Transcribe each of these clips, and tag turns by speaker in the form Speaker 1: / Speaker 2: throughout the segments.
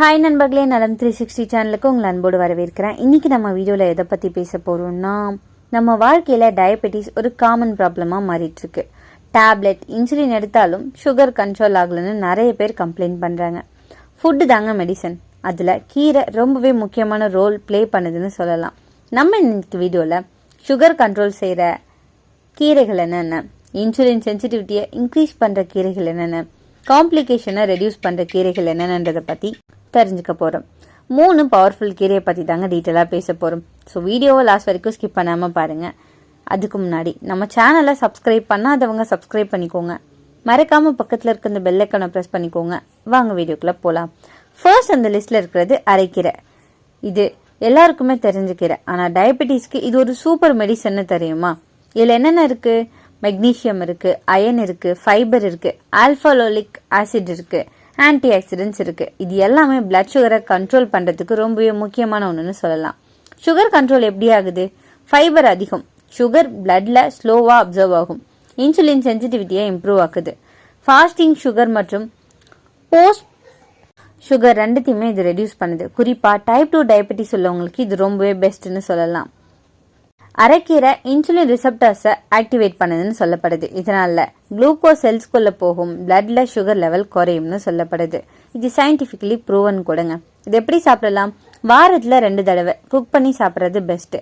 Speaker 1: Hi நண்பர்களே. நலம் three sixty சேனலுக்கு உங்களை அன்போடு வரவேற்கிறேன். இன்றைக்கி நம்ம வீடியோவில் எதை பற்றி பேச போகிறோம்னா நம்ம வாழ்க்கையில் டயபெட்டிஸ் ஒரு காமன் ப்ராப்ளமாக மாறிட்டுருக்கு. டேப்லெட் இன்சுலின் எடுத்தாலும் சுகர் கண்ட்ரோல் ஆகலைன்னு நிறைய பேர் கம்ப்ளைண்ட் பண்ணுறாங்க ஃபுட்டு தாங்க மெடிசன் அதில் கீரை ரொம்பவே முக்கியமான ரோல் ப்ளே பண்ணுதுன்னு சொல்லலாம். நம்ம இன்னைக்கு வீடியோவில் சுகர் கண்ட்ரோல் செய்கிற கீரைகள் என்னென்ன இன்சுலின் சென்சிட்டிவிட்டியை இன்க்ரீஸ் பண்ணுற கீரைகள் என்னென்ன காம்ப்ளிகேஷனை ரெடியூஸ் பண்ணுற கீரைகள் என்னென்னன்றதை பற்றி தெரிஞ்சுக்க போகிறோம் மூணு பவர்ஃபுல் கீரையை பற்றி தாங்க டீட்டெயிலாக பேச போகிறோம் ஸோ வீடியோவை லாஸ்ட் வரைக்கும் ஸ்கிப் பண்ணாமல் பாருங்கள் அதுக்கு முன்னாடி நம்ம சேனலை சப்ஸ்கிரைப் பண்ணாதவங்க சப்ஸ்கிரைப் பண்ணிக்கோங்க. மறக்காமல் பக்கத்தில் இருக்க இந்த பெல்லைக்கனை ப்ரெஸ் பண்ணிக்கோங்க. வாங்க வீடியோக்குள்ளே போகலாம் ஃபர்ஸ்ட் அந்த லிஸ்ட்டில் இருக்கிறது அரைக்கீரை இது எல்லாருக்குமே தெரிஞ்ச கீரை. ஆனால் டயபெட்டிஸ்க்கு இது ஒரு சூப்பர் மெடிசன்னு தெரியுமா? இதில் என்னென்ன இருக்குது மெக்னீஷியம் இருக்குது அயன் இருக்குது ஃபைபர் இருக்குது ஆல்ஃபாலோலிக் ஆசிட் இருக்குது ஆன்டி ஆக்சிடென்ட்ஸ் இருக்குது இது எல்லாமே பிளட் சுகரை கண்ட்ரோல் பண்ணுறதுக்கு ரொம்பவே முக்கியமான ஒன்றுன்னு சொல்லலாம். சுகர் கண்ட்ரோல் எப்படி ஆகுது? ஃபைபர் அதிகம். சுகர் பிளட்ல ஸ்லோவாக அப்சர்வ் ஆகும். இன்சுலின் சென்சிட்டிவிட்டியை இம்ப்ரூவ் ஆக்குது. ஃபாஸ்டிங் சுகர் மற்றும் போஸ்ட் சுகர் ரெண்டுத்தையுமே இது ரெடியூஸ் பண்ணுது. குறிப்பாக டைப் டூ டயபெட்டிஸ் உள்ளவங்களுக்கு இது ரொம்பவே பெஸ்ட்டுன்னு சொல்லலாம். அரைக்கீரை இன்சுலின் ரிசப்டர்ஸை ஆக்டிவேட் பண்ணுதுன்னு சொல்லப்படுது. இதனால குளுக்கோஸ் செல்ஸ்குள்ளே போகும் பிளட்ல சுகர் லெவல் குறையும்னு சொல்லப்படுது. இது சயின்டிஃபிக்கலி ப்ரூவன் கொடுங்க. இது எப்படி சாப்பிடலாம்? வாரத்தில் ரெண்டு தடவை குக் பண்ணி சாப்பிட்றது பெஸ்ட்டு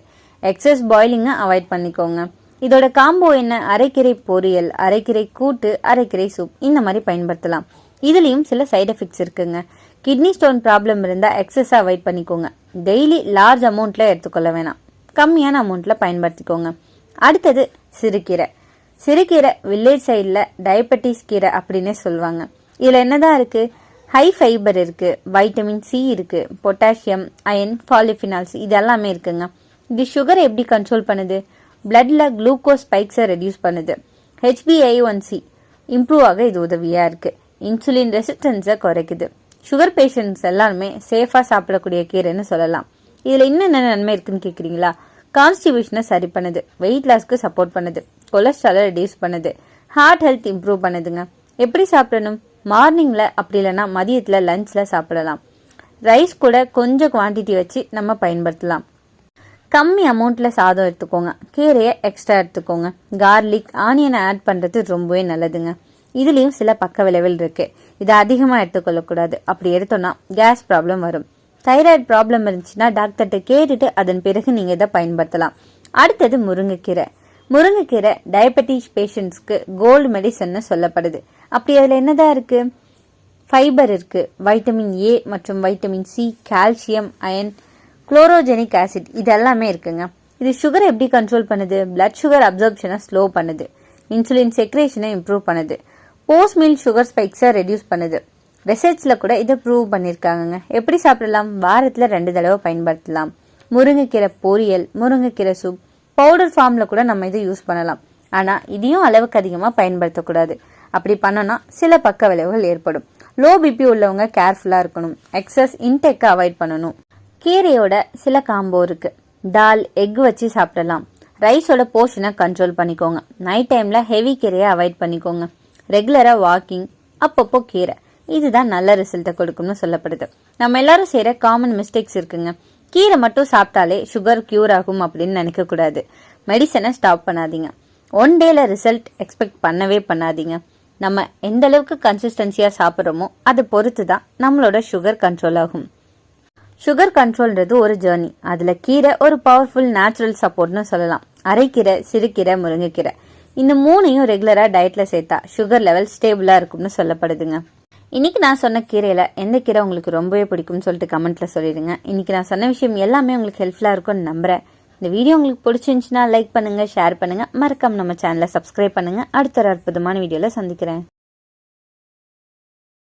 Speaker 1: எக்ஸஸ் பாயிலிங்கை அவாய்ட் பண்ணிக்கோங்க. இதோட காம்போ என்ன? அரைக்கீரை பொரியல் அரைக்கீரை கூட்டு அரைக்கீரை சூப் இந்த மாதிரி பயன்படுத்தலாம். இதுலேயும் சில சைட் எஃபெக்ட்ஸ் இருக்குங்க. கிட்னி ஸ்டோன் ப்ராப்ளம் இருந்தால் எக்ஸஸாக அவாய்ட் பண்ணிக்கோங்க. டெய்லி லார்ஜ் அமௌண்ட்டில் எடுத்துக்கொள்ள வேணாம். கம்மியான அமௌண்ட்டில் பயன்படுத்திக்கோங்க. அடுத்தது சிறுகீரை. சிறுகீரை வில்லேஜ் சைடில் டயபெட்டிஸ் கீரை அப்படின்னே சொல்லுவாங்க. இதில் என்னதான் இருக்குது ஹை ஃபைபர் இருக்குது வைட்டமின் சி இருக்குது பொட்டாசியம் அயன் ஃபாலிஃபினால்ஸ் இது எல்லாமே இருக்குங்க. இது சுகரை எப்படி கண்ட்ரோல் பண்ணுது? பிளட்டில் குளூக்கோஸ் ஸ்பைக்ஸை ரெடியூஸ் பண்ணுது. ஹெச்பிஐ ஒன் சி இம்ப்ரூவ் ஆக இது உதவியாக இருக்குது இன்சுலின் ரெசிஸ்டன்ஸை குறைக்குது. சுகர் பேஷண்ட்ஸ் எல்லாருமே சேஃபாக சாப்பிடக்கூடிய கீரைன்னு சொல்லலாம். இதில் இன்னும் என்ன நன்மை இருக்குன்னு கேட்குறீங்களா கான்ஸ்டிபியூஷனை சரி பண்ணுது. வெயிட் லாஸ்க்கு சப்போர்ட் பண்ணுது. கொலஸ்ட்ராலை ரெடியூஸ் பண்ணுது. ஹார்ட் ஹெல்த் இம்ப்ரூவ் பண்ணுதுங்க. எப்படி சாப்பிடணும்? மார்னிங்கில் அப்படி இல்லைன்னா மதியத்தில் லஞ்சில் சாப்பிடலாம். ரைஸ் கூட கொஞ்சம் குவான்டிட்டி வச்சு நம்ம பயன்படுத்தலாம். கம்மி அமௌண்ட்டில் சாதம் எடுத்துக்கோங்க. கீரையை எக்ஸ்ட்ரா எடுத்துக்கோங்க. கார்லிக் ஆனியனை ஆட் பண்ணுறது ரொம்பவே நல்லதுங்க. இதுலேயும் சில பக்க விளைவில் இருக்குது இதை அதிகமாக எடுத்துக்கொள்ளக்கூடாது. அப்படி எடுத்தோன்னா கேஸ் ப்ராப்ளம் வரும். தைராய்டு ப்ராப்ளம் இருந்துச்சுன்னா டாக்டர்கிட்ட கேட்டுட்டு அதன் பிறகு நீங்கள் இதை பயன்படுத்தலாம். அடுத்தது முருங்கைக்கீரை. முருங்கைக்கீரை டயபெட்டிஸ் பேஷண்ட்ஸ்க்கு கோல்டு மெடிசன்னு சொல்லப்படுது. அப்படி அதில் என்னதான் இருக்கு? ஃபைபர் இருக்கு. வைட்டமின் ஏ மற்றும் vitamin C calcium iron chlorogenic acid இது எல்லாமே இருக்குங்க. இது சுகர் எப்படி கண்ட்ரோல் பண்ணுது? பிளட் சுகர் அப்சர்ப்ஷனை ஸ்லோ பண்ணுது. இன்சுலின் செக்ரேஷனை இம்ப்ரூவ் பண்ணுது. போஸ்ட் மீல் சுகர் ஸ்பைக்ஸை ரெடியூஸ் பண்ணுது. ரிசர்ச்சில் கூட இதை ப்ரூவ் பண்ணியிருக்காங்கங்க எப்படி சாப்பிடலாம்? வாரத்தில் ரெண்டு தடவை பயன்படுத்தலாம். முருங்கைக்கீரை பொரியல் முருங்கைக்கீரை சூப் பவுடர் ஃபார்மில் கூட நம்ம இதை யூஸ் பண்ணலாம். ஆனால் இதையும் அளவுக்கு அதிகமாக பயன்படுத்தக்கூடாது. அப்படி பண்ணோன்னா சில பக்க விளைவுகள் ஏற்படும். லோ பிபி உள்ளவங்க கேர்ஃபுல்லாக இருக்கணும். எக்ஸஸ் இன்டேக்கை அவாய்ட் பண்ணணும். கீரையோட சில காம்போ இருக்குது தால் எக் வச்சு சாப்பிடலாம். ரைஸோட போர்ஷனை கண்ட்ரோல் பண்ணிக்கோங்க. நைட் டைமில் ஹெவி கீரையை அவாய்ட் பண்ணிக்கோங்க. ரெகுலராக வாக்கிங் அப்பப்போ கீரை. இதுதான் நல்ல ரிசல்ட்டை கொடுக்கும்னு சொல்லப்படுது. நம்ம எல்லாரும் செய்கிற காமன் மிஸ்டேக்ஸ் இருக்குங்க. கீரை மட்டும் சாப்பிட்டாலே சுகர் க்யூர் ஆகும் அப்படின்னு நினைக்கக்கூடாது. மெடிசனை ஸ்டாப் பண்ணாதீங்க. ஒன் டேல ரிசல்ட் எக்ஸ்பெக்ட் பண்ணவே பண்ணாதீங்க. நம்ம எந்த அளவுக்கு கன்சிஸ்டன்சியாக சாப்பிட்றோமோ அதை பொறுத்து தான் நம்மளோட சுகர் கண்ட்ரோல் ஆகும். சுகர் கண்ட்ரோல்ன்றது ஒரு ஜேர்னி அதில் கீரை ஒரு பவர்ஃபுல் நேச்சுரல் சப்போர்ட்னு சொல்லலாம். அரைக்கீரை சிறுகீரை முருங்கைக்கீரை. இந்த மூணையும் ரெகுலராக டயட்டில் சேர்த்தா சுகர் லெவல் ஸ்டேபிளாக இருக்கும்னு சொல்லப்படுதுங்க. இன்றைக்கி நான் சொன்ன கீரையில் எந்த கீரை உங்களுக்கு ரொம்பவே பிடிக்கும்னு சொல்லிட்டு கமெண்ட்டில் சொல்லிடுங்க. இன்றைக்கி நான் சொன்ன விஷயம் எல்லாமே உங்களுக்கு ஹெல்ப்ஃபுல்லாக இருக்கும்னு நம்புகிறேன் இந்த வீடியோ உங்களுக்கு பிடிச்சிருந்துச்சுன்னா லைக் பண்ணுங்கள் ஷேர் பண்ணுங்கள் மறக்காம நம்ம சேனலை சப்ஸ்கிரைப் பண்ணுங்கள் அடுத்த ஒரு அற்புதமான வீடியோவில் சந்திக்கிறேன்.